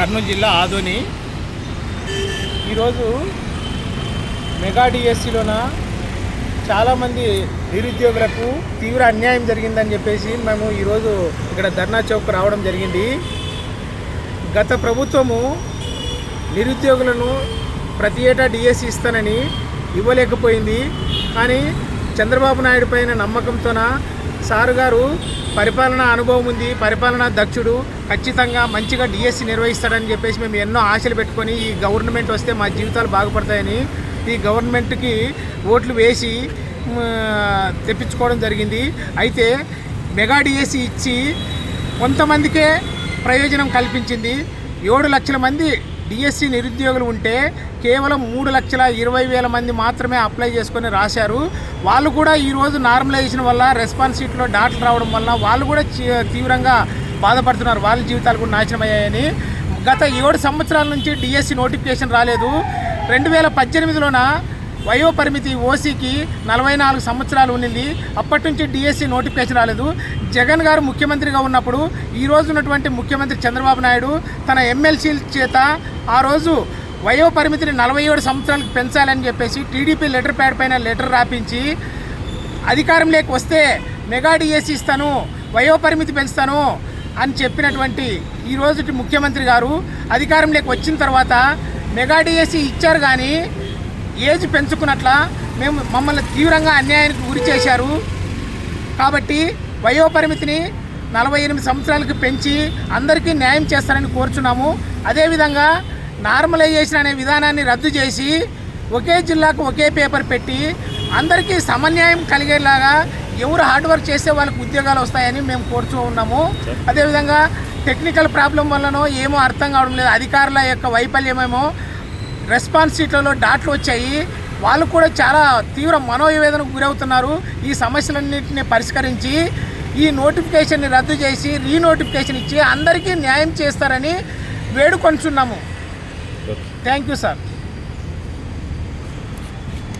కర్నూలు జిల్లా ఆదోని. ఈరోజు మెగా డిఎస్సిలోన చాలామంది నిరుద్యోగులకు తీవ్ర అన్యాయం జరిగిందని చెప్పేసి మేము ఈరోజు ఇక్కడ ధర్నా చౌక్ రావడం జరిగింది. గత ప్రభుత్వము నిరుద్యోగులను ప్రతి ఏటా డిఎస్సి ఇస్తానని ఇవ్వలేకపోయింది. కానీ చంద్రబాబు నాయుడు పైన నమ్మకంతోన సారు గారు పరిపాలన అనుభవం ఉంది పరిపాలన దక్షుడు ఖచ్చితంగా మంచిగా డిఎస్సి నిర్వహిస్తాడని చెప్పేసి మేము ఎన్నో ఆశలు పెట్టుకొని ఈ గవర్నమెంట్ వస్తే మా జీవితాలు బాగుపడతాయని ఈ గవర్నమెంట్కి ఓట్లు వేసి తెప్పించుకోవడం జరిగింది. అయితే మెగా డిఎస్సి ఇచ్చి కొంతమందికే ప్రయోజనం కల్పించింది. ఏడు లక్షల మంది డిఎస్సి నిరుద్యోగులు ఉంటే కేవలం మూడు లక్షల ఇరవై వేల మంది మాత్రమే అప్లై చేసుకొని రాశారు. వాళ్ళు కూడా ఈరోజు నార్మలైజేషన్ వల్ల రెస్పాన్స్ షీట్లో డాట్లు రావడం వల్ల వాళ్ళు కూడా తీవ్రంగా బాధపడుతున్నారు. వాళ్ళ జీవితాలు కూడా నాశనం అయ్యాయని. గత ఏడు సంవత్సరాల నుంచి డిఎస్సి నోటిఫికేషన్ రాలేదు. రెండు వేల పద్దెనిమిదిలోన వయో పరిమితి ఓసీకి నలభై నాలుగు సంవత్సరాలు ఉండింది అప్పటి నుంచి డిఎస్సి నోటిఫికేషన్ రాలేదు. జగన్ గారు ముఖ్యమంత్రిగా ఉన్నప్పుడు ఈ రోజు ఉన్నటువంటి ముఖ్యమంత్రి చంద్రబాబు నాయుడు తన ఎమ్మెల్సీల చేత ఆ రోజు వయో పరిమితిని నలభై ఏడు సంవత్సరాలకు పెంచాలని చెప్పేసి టీడీపీ లెటర్ ప్యాడ్ పైన లెటర్ రాపించి అధికారంలోకి వస్తే మెగా డిఎస్సి ఇస్తాను వయో పరిమితి పెంచుతాను అని చెప్పినటువంటి ఈ రోజుటి ముఖ్యమంత్రి గారు అధికారంలోకి వచ్చిన తర్వాత మెగా డిఎస్సి ఇచ్చారు కానీ ఏజ్ పెంచుకున్నట్ల మేము మమ్మల్ని తీవ్రంగా అన్యాయానికి గురి చేశారు. కాబట్టి వయోపరిమితిని నలభై ఎనిమిది సంవత్సరాలకు పెంచి అందరికీ న్యాయం చేస్తారని కోరుచున్నాము. అదేవిధంగా నార్మలైజేషన్ అనే విధానాన్ని రద్దు చేసి ఒకే జిల్లాకు ఒకే పేపర్ పెట్టి అందరికీ సమన్యాయం కలిగేలాగా ఎవరు హార్డ్ వర్క్ చేసే వాళ్ళకి ఉద్యోగాలు వస్తాయని మేము కోరుచూ ఉన్నాము. అదేవిధంగా టెక్నికల్ ప్రాబ్లం వల్లనో ఏమో అర్థం కావడం లేదు. అధికారుల యొక్క వైఫల్యమేమో రెస్పాన్స్ షీట్లలో డాట్లు వచ్చాయి. వాళ్ళు కూడా చాలా తీవ్ర మనోవేదనకు గురవుతున్నారు. ఈ సమస్యలన్నింటినీ పరిష్కరించి ఈ నోటిఫికేషన్ని రద్దు చేసి రీనోటిఫికేషన్ ఇచ్చి అందరికీ న్యాయం చేస్తారని వేడుకొంచున్నాము. Thank you sir.